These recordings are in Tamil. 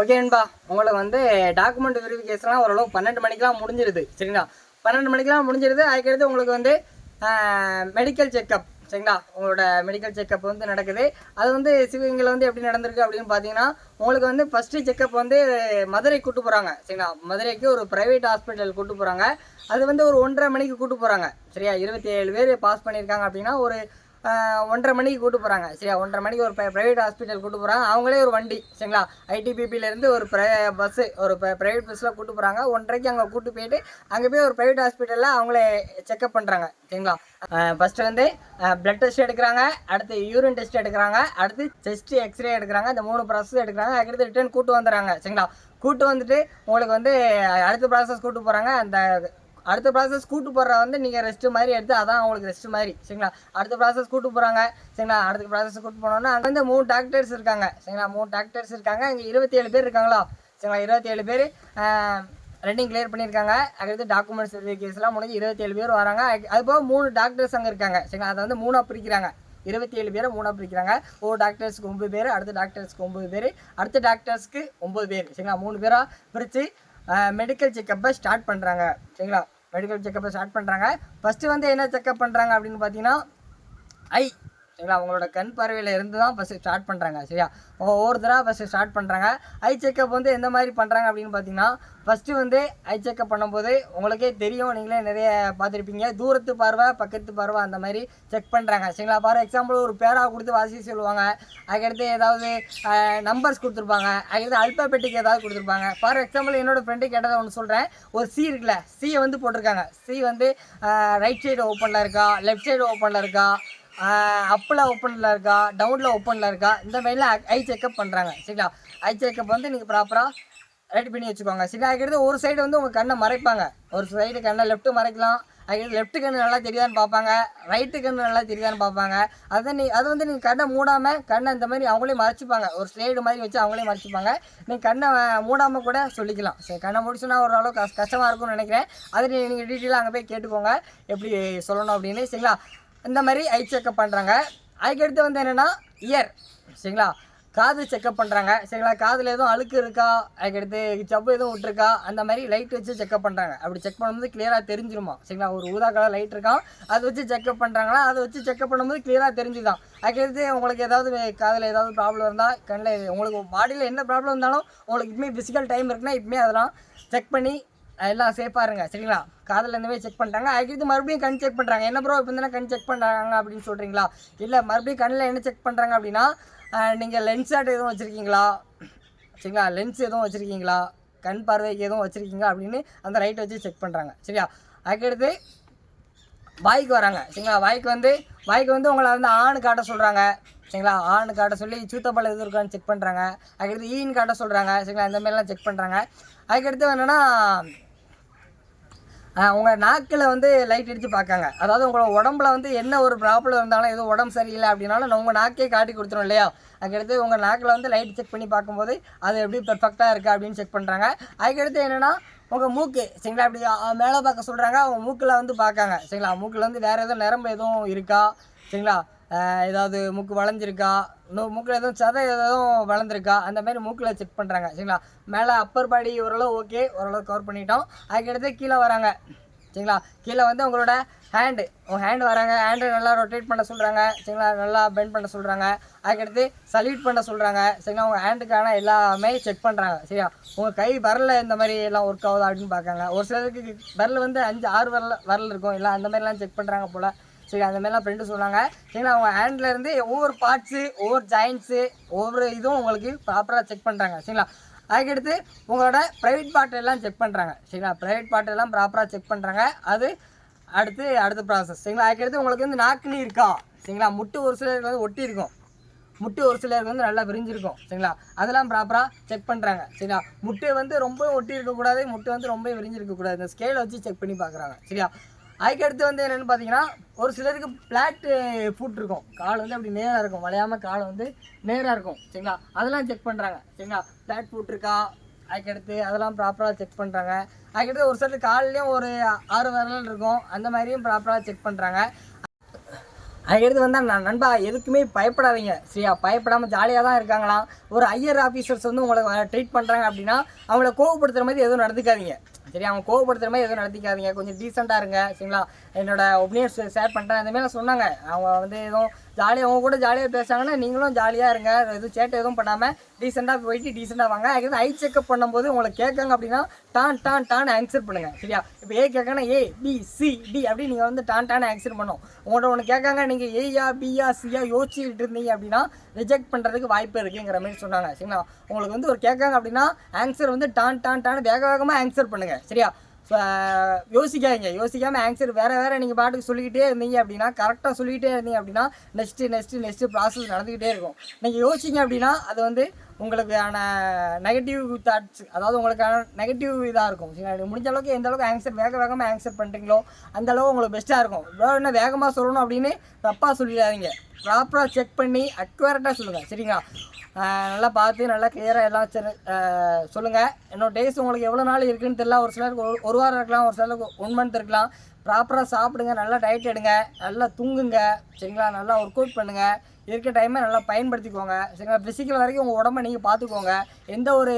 ஓகேன்பா உங்களுக்கு வந்து டாக்குமெண்ட் வெரிஃபிகேஷன்லாம் ஓரளவு பன்னெண்டு மணிக்கெலாம் முடிஞ்சிருது சரிங்களா? பன்னெண்டு மணிக்கெலாம் முடிஞ்சிருது. அதுக்கடுத்து உங்களுக்கு வந்து மெடிக்கல் செக்கப் சரிங்களா? உங்களோட மெடிக்கல் செக்கப் வந்து நடக்குது. அது வந்து சிவகங்கையில் வந்து எப்படி நடந்திருக்கு அப்படின்னு பார்த்தீங்கன்னா உங்களுக்கு வந்து ஃபஸ்ட்டு செக்கப் வந்து மதுரை கூட்டு போகிறாங்க சரிங்களா? மதுரைக்கு ஒரு ப்ரைவேட் ஹாஸ்பிட்டல் கூட்டு போகிறாங்க அது வந்து ஒரு ஒன்றரை மணிக்கு கூட்டு போகிறாங்க சரியா? இருபத்தி ஏழு பேர் பாஸ் பண்ணியிருக்காங்க அப்படின்னா ஒரு ஒன்றரை மணிக்கு கூட்டு போகிறாங்க சரியா? ஒன்றரை மணிக்கு ஒரு ப்ரைவேட் ஹாஸ்பிட்டல் கூட்டு போகிறாங்க அவங்களே ஒரு வண்டி சரிங்களா? ஐடிபிபிலேருந்து ஒரு ப்ரை பஸ்ஸு ஒரு ப்ரைவேட் பஸ்ஸில் கூட்டு போகிறாங்க ஒன்றரைக்கு அங்கே கூட்டு போயிட்டு அங்கே போய் ஒரு ப்ரைவேட் ஹாஸ்பிட்டலில் அவங்களே செக்அப் பண்ணுறாங்க சரிங்களா? ஃபஸ்ட்டு வந்து பிளட் டெஸ்ட் எடுக்கிறாங்க. அடுத்து யூரின் டெஸ்ட் எடுக்கிறாங்க. அடுத்து செஸ்ட் எக்ஸ்ரே எடுக்கிறாங்க. இந்த மூணு ப்ராசஸ் எடுக்கிறாங்க. அதுக்கடுத்து ரிட்டர்ன் கூட்டு வந்துடுறாங்க சரிங்களா? கூட்டு வந்துட்டு உங்களுக்கு வந்து அடுத்த ப்ராசஸ் கூட்டு போகிறாங்க அந்த அடுத்த ப்ராசஸ் கூட்டு போடுற வந்து நீங்கள் ரெஸ்ட் மாதிரி எடுத்து அதான் அவங்களுக்கு ரெஸ்ட் மாதிரி சரிங்களா? அடுத்த ப்ராசஸ் கூட்டு போகிறாங்க சரிங்களா? அடுத்த ப்ராசஸ் கூட்டு போனோன்னா அங்கே வந்து மூணு டாக்டர்ஸ் இருக்காங்க சரிங்களா? மூணு டாக்டர்ஸ் இருக்காங்க இங்கே இருபத்தி ஏழு பேர் இருக்காங்களா? சரிங்களா? இருபத்தி ஏழு பேர் ரெண்டிங் கிளியர் பண்ணியிருக்காங்க. அடுத்து டாக்குமெண்ட்ஸ் கேஸ்லாம் முடிஞ்சு இருபத்தி ஏழு பேர் வராங்க. அது- போக மூணு டாக்டர்ஸ் அங்கே இருக்காங்க சரிங்களா? அதை வந்து மூணாக பிரிக்கிறாங்க. இருபத்தி ஏழு பேரை மூணாக பிரிக்கிறாங்க. ஒரு டாக்டர்ஸ்க்கு ஒம்பது பேர் அடுத்த டாக்டர்ஸ்க்கு ஒம்பது பேர் அடுத்த டாக்டர்ஸ்க்கு ஒம்பது பேர் சரிங்களா? மூணு பேராக பிரித்து மெடிக்கல் செக்கப்பை ஸ்டார்ட் பண்ணுறாங்க சரிங்களா? மெடிக்கல் செக்கப்பை ஸ்டார்ட் பண்ணுறாங்க ஃபஸ்ட்டு வந்து என்ன செக்கப் பண்ணுறாங்க அப்படின்னு பார்த்தீங்கன்னா ஐ சரிங்களா அவங்களோட கண் பார்வையில் இருந்து தான் ஃபஸ்ட்டு ஸ்டார்ட் பண்ணுறாங்க சரியா? ஒவ்வொரு தடவை ஃபஸ்ட்டு ஸ்டார்ட் பண்ணுறாங்க ஐ செக்கப் வந்து எந்த மாதிரி பண்ணுறாங்க அப்படின்னு பார்த்தீங்கன்னா ஃபஸ்ட்டு வந்து ஐ செக்கப் பண்ணும்போது உங்களுக்கே தெரியும் நீங்களே நிறைய பார்த்துருப்பீங்க. தூரத்து பார்வை பக்கத்து பார்வை அந்த மாதிரி செக் பண்ணுறாங்க சரிங்களா? ஃபார் எக்ஸாம்பிள் ஒரு பேரா கொடுத்து வாசி சொல்லுவாங்க. அதுக்கடுத்து ஏதாவது நம்பர்ஸ் கொடுத்துருப்பாங்க. அதுக்கடுத்து அல்பாபெட்டிக் ஏதாவது கொடுத்துருப்பாங்க. ஃபார் எக்ஸாம்பிள் என்னோடய ஃப்ரெண்டு கேட்டதை ஒன்று சொல்கிறேன் ஒரு சி இருக்குல்ல சியை வந்து போட்டிருக்காங்க. சி வந்து ரைட் சைடு ஓப்பனில் இருக்கா லெஃப்ட் சைடு ஓப்பனில் இருக்கா அப்பில் ஓப்பனில் இருக்கா? டவுனில் ஓப்பனில் இருக்கா? இந்த மாதிரிலாம் ஐ செக்கப் பண்ணுறாங்க சரிங்களா? ஐ செக்கப் வந்து நீங்கள் ப்ராப்பராக ரெடி பண்ணி வச்சுக்கோங்க. சரி அதுக்கடுத்து ஒரு சைடு வந்து உங்கள் கண்ணை மறைப்பாங்க. ஒரு சைடு கண்ணை லெஃப்ட்டு மறைக்கலாம். அதுக்கடுத்து லெஃப்ட் கண்ணு நல்லா தெரியுதான்னு பார்ப்பாங்க. ரைட்டு கண்ணு நல்லா தெரியுதான்னு பார்ப்பாங்க. அதை நீ அது வந்து நீங்கள் கண்ணை மூடாமல் கண்ணை இந்த மாதிரி அவங்களே மறைச்சிப்பாங்க. ஒரு ஸ்லைடு மாதிரி வச்சு அவங்களே மறைச்சிப்பாங்க. நீங்கள் கண்ணை மூடாமல் கூட சொல்லிக்கலாம். சரி கண்ணை முடிச்சுன்னா ஓரளவு கஷ் கஷ்டமாக இருக்கும்னு நினைக்கிறேன். அதை நீங்கள் டீட்டெயிலாக அங்கே போய் கேட்டுக்கோங்க. எப்படி சொல்லணும் அப்படின்னு. சரிங்களா? இந்த மாதிரி ஐ செக்கப் பண்ணுறாங்க அதுக்கடுத்து வந்து என்னென்னா இயர் சரிங்களா? காது செக்கப் பண்ணுறாங்க சரிங்களா? காதில் எதுவும் அழுக்கு இருக்கா? அதுக்கடுத்து சப்பு எதுவும் விட்டுருக்கா? அந்த மாதிரி லைட் வச்சு செக்கப் பண்ணுறாங்க அப்படி செக் பண்ணும்போது கிளியராக தெரிஞ்சிருமா? சரிங்களா? ஒரு ஊதா கலர் லைட் இருக்கான் அதை வச்சு செக்கப் பண்ணுறாங்களா அதை வச்சு செக்கப் பண்ணும்போது கிளியராக தெரிஞ்சுதான். அதுக்கடுத்து உங்களுக்கு ஏதாவது காதில் ஏதாவது ப்ராப்ளம் இருந்தால் கண்ணில் உங்களுக்கு பாடியில் என்ன ப்ராப்ளம் இருந்தாலும் உங்களுக்கு இப்பவுமே ஃபிசிக்கல் டைம் இருக்குன்னா இப்பவுமே அதெல்லாம் செக் பண்ணி எல்லாம் சேஃபாக இருங்க சரிங்களா? காதில் இருந்தவே செக் பண்ணிட்டாங்க. அதுக்கு மறுபடியும் கண் செக் பண்ணுறாங்க என்ன ப்ரோ இப்போ தானே கண் செக் பண்ணுறாங்க அப்படின்னு சொல்கிறீங்களா இல்லை மறுபடியும் கண்ணில் என்ன செக் பண்ணுறாங்க அப்படின்னா நீங்கள் லென்ஸ் ஆட் எதுவும் வச்சுருக்கீங்களா? சரிங்களா? லென்ஸ் எதுவும் வச்சுருக்கீங்களா? கண் பார்வைக்கு எதுவும் வச்சுருக்கீங்க அப்படின்னு அந்த ரைட் வச்சு செக் பண்ணுறாங்க சரியா? அதுக்கடுத்து வாய்க்கு வராங்க. சரிங்களா? வாய்க்கு வந்து வாய்க்கு வந்து உங்களை வந்து ஆணு காட்ட சொல்கிறாங்க சரிங்களா? ஆணு காட்ட சொல்லி சூத்தப்பழம் எது இருக்கான்னு செக் பண்ணுறாங்க அதுக்கடுத்து ஈன்னு காட்ட சொல்கிறாங்க சரிங்களா? இந்த மாதிரிலாம் செக் பண்ணுறாங்க அதுக்கடுத்து என்னென்னா உங்கள் நாக்கில் வந்து லைட் அடித்து பார்க்காங்க. அதாவது உங்களோட உடம்புல வந்து என்ன ஒரு ப்ராப்ளம் இருந்தாலும் எதுவும் உடம்பு சரியில்லை அப்படின்னாலும் உங்கள் நாக்கே காட்டி கொடுத்துரும் இல்லையா? அதுக்கடுத்து உங்கள் நாக்கில் வந்து லைட் செக் பண்ணி பார்க்கும்போது அது எப்படி பெர்ஃபெக்டாக இருக்குது அப்படின்னு செக் பண்ணுறாங்க அதுக்கடுத்து என்னென்னா உங்கள் மூக்கு சரிங்களா? அப்படி மேலே பார்க்க சொல்கிறாங்க அவங்க மூக்கில் வந்து பார்க்காங்க. சரிங்களா? மூக்கில் வந்து வேறு எதுவும் நரம்பு எதுவும் இருக்கா? சரிங்களா? ஏதாவது மூக்கு வளைஞ்சிருக்கா? இன்னும் மூக்கில் எதுவும் சதை எதுவும் வளர்ந்துருக்கா? அந்த மாதிரி மூக்கில் செக் பண்ணுறாங்க சரிங்களா? மேலே அப்பர் பாடி ஓரளவு ஓகே ஓரளவு கவர் பண்ணிட்டோம். அதுக்கடுத்து கீழே வராங்க. சரிங்களா? கீழே வந்து உங்களோட ஹேண்டு உங்கள் ஹேண்டு வராங்க. ஹேண்டு நல்லா ரொட்டேட் பண்ண சொல்கிறாங்க சரிங்களா? நல்லா பெண்ட் பண்ண சொல்கிறாங்க அதுக்கடுத்து சல்யூட் பண்ண சொல்கிறாங்க சரிங்களா? உங்கள் ஹேண்டுக்கான எல்லாமே செக் பண்ணுறாங்க சரியா? உங்கள் கை வரல இந்த மாதிரி எல்லாம் ஒர்க் ஆகுதா அப்படின்னு பார்க்காங்க. ஒரு சிலருக்கு வரல வந்து அஞ்சு ஆறு வரல வரல இருக்கும். இல்லை அந்த மாதிரிலாம் செக் பண்ணுறாங்க போல். சரி அந்த மாதிரிலாம் ஃப்ரெண்டு சொன்னாங்க. சரிங்களா அவங்க ஹேண்ட்லேருந்து ஒவ்வொரு பார்ட்ஸு ஒவ்வொரு ஜாயின்ஸு ஒவ்வொரு இதுவும் உங்களுக்கு ப்ராப்பராக செக் பண்ணுறாங்க சரிங்களா? அதுக்கடுத்து உங்களோட ப்ரைவேட் பார்ட் எல்லாம் செக் பண்ணுறாங்க சரிங்களா? ப்ரைவேட் பார்ட் எல்லாம் ப்ராப்பராக செக் பண்ணுறாங்க அது அடுத்து அடுத்த ப்ராசஸ் சரிங்களா? அதுக்கடுத்து உங்களுக்கு வந்து நாக்குனி இருக்கா? சரிங்களா? முட்டு ஒரு சிலருக்கு வந்து ஒட்டி இருக்கும். முட்டு ஒரு சிலருக்கு வந்து நல்லா விரிஞ்சிருக்கும். சரிங்களா? அதெல்லாம் ப்ராப்பராக செக் பண்ணுறாங்க சரிங்களா? முட்டு வந்து ரொம்ப ஒட்டி இருக்கக்கூடாது. முட்டு வந்து ரொம்ப விரிஞ்சிருக்கக்கூடாது. இந்த ஸ்கேலை வச்சு செக் பண்ணி பார்க்குறாங்க. சரியா? அதுக்கடுத்து வந்து என்னென்னு பார்த்தீங்கன்னா ஒரு சிலருக்கு பிளாட் ஃபுட் இருக்கும். கால் வந்து அப்படி நேராக இருக்கும். வளையாமல் கால் வந்து நேராக இருக்கும். சரிங்களா? அதெல்லாம் செக் பண்ணுறாங்க சரிங்களா? பிளாட் ஃபுட் இருக்கா? அதுக்கடுத்து அதெல்லாம் ப்ராப்பராக செக் பண்ணுறாங்க அதுக்கடுத்து ஒரு சிலருக்கு கால்லேயும் ஒரு ஆறு விரல் இருக்கும். அந்த மாதிரியும் ப்ராப்பராக செக் பண்ணுறாங்க அதுக்கடுத்து வந்தால் நான் நண்பா எதுக்குமே பயப்படாதீங்க. சரியா? பயப்படாமல் ஜாலியாக தான் இருக்காங்களாம். ஒரு ஐயர் ஆஃபீஸர்ஸ் வந்து உங்களை ட்ரீட் பண்ணுறாங்க அப்படின்னா அவங்கள கோவப்படுத்துகிற மாதிரி எதுவும் நடந்துக்காதீங்க. சரி அவங்க கோவப்படுத்துகிற மாதிரி எதுவும் நடத்திக்காதீங்க. கொஞ்சம் டீசெண்டாக இருங்க. சரிங்களா? என்னோட ஒப்பீனியன்ஸ் ஷேர் பண்ணுறேன் அந்தமாரி சொன்னாங்க. அவங்க வந்து எதுவும் ஜாலியாக அவங்க கூட ஜாலியாக பேசுகிறாங்கன்னா நீங்களும் ஜாலியாக இருங்க. எதுவும் சேட்டை எதுவும் பண்ணாமல் டீசெண்டாக போயிட்டு டீசெண்டாக வாங்க. அதுக்கு ஐ செக்அப் பண்ணும்போது உங்களை கேட்காங்க அப்படின்னா டான் டான் டான் ஆன்சர் பண்ணுங்கள் சரியா? இப்போ ஏ கேட்காங்கன்னா ஏ பி சி டி அப்படி நீங்கள் வந்து டான் டான் ஆன்சர் பண்ணும். உங்கள்கிட்ட ஒன்று கேட்காங்க நீங்கள் ஏயா பியா சியா யோசிச்சுட்டு இருந்தீங்க அப்படின்னா ரிஜெக்ட் பண்ணுறதுக்கு வாய்ப்பு இருக்குங்கிற மாதிரி சொன்னாங்க. சரிங்களா? உங்களுக்கு வந்து ஒரு கேட்காங்க அப்படின்னா ஆன்சர் வந்து டான் டான் டான் வேக வேகமாக ஆன்சர் பண்ணுங்கள் சரியா? யோசிக்காதீங்க. யோசிக்காமல் ஆன்சர் வேறு வேறு நீங்கள் பாட்டுக்கு சொல்லிக்கிட்டே இருந்தீங்க அப்படின்னா கரெக்டாக சொல்லிக்கிட்டே இருந்தீங்க அப்படின்னா நெக்ஸ்ட்டு நெக்ஸ்ட்டு நெக்ஸ்ட்டு ப்ராசஸ் நடந்துக்கிட்டே இருக்கும். நீங்கள் யோசிச்சிங்க அப்படின்னா அது வந்து உங்களுக்கான நெகட்டிவ் தாட்ஸ் அதாவது உங்களுக்கான நெகட்டிவ் இதாக இருக்கும். சரிங்களா முடிஞ்ச அளவுக்கு எந்த அளவுக்கு ஆன்சர் வேக வேகமாக ஆன்சர் பண்ணுறீங்களோ அந்த உங்களுக்கு பெஸ்ட்டாக இருக்கும். இவ்வளோ என்ன வேகமாக சொல்லணும் அப்படின்னு தப்பாக சொல்லிடாதீங்க. ப்ராப்பராக செக் பண்ணி அக்யூரேட்டாக சொல்லுங்கள் சரிங்களா? நல்லா பார்த்து நல்லா கிளியராக எல்லாம் சொல்லுங்கள் என்னோட டேஸ் உங்களுக்கு எவ்வளோ நாள் இருக்குதுன்னு தெரியல. ஒரு சிலருக்கு ஒரு ஒரு வாரம் இருக்கலாம் ஒரு சிலருக்கு ஒன் மந்த் இருக்கலாம். ப்ராப்பராக சாப்பிடுங்க நல்லா டயட் எடுங்க நல்லா தூங்குங்க. சரிங்களா? நல்லா ஒர்க் அவுட் பண்ணுங்கள் இருக்க டைமை நல்லா பயன்படுத்திக்கோங்க. சரிங்களா? ஃபிசிக்கல் வரைக்கும் உங்கள் உடம்ப நீங்கள் பார்த்துக்கோங்க எந்த ஒரு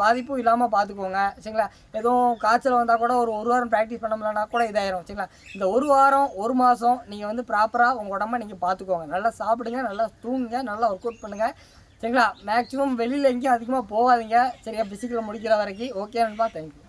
பாதிப்பும் இல்லாமல் பார்த்துக்கோங்க சரிங்களா? எதுவும் காய்ச்சல் வந்தால் கூட ஒரு ஒரு வாரம் ப்ராக்டிஸ் பண்ண கூட இதாயிரும். சரிங்களா? இந்த ஒரு வாரம் ஒரு மாதம் நீங்கள் வந்து ப்ராப்பராக உங்கள் உடம்ப நீங்கள் பார்த்துக்கோங்க நல்லா சாப்பிடுங்க நல்லா தூங்குங்க நல்லா ஒர்க் அவுட் பண்ணுங்கள் சரிங்களா? மேக்ஸிமம் வெளியில் எங்கேயும் அதிகமாக போகாதீங்க. சரியா? ஃபிசிக்கல் முடிக்கிற வரைக்கும். ஓகே நண்பா தேங்க்யூ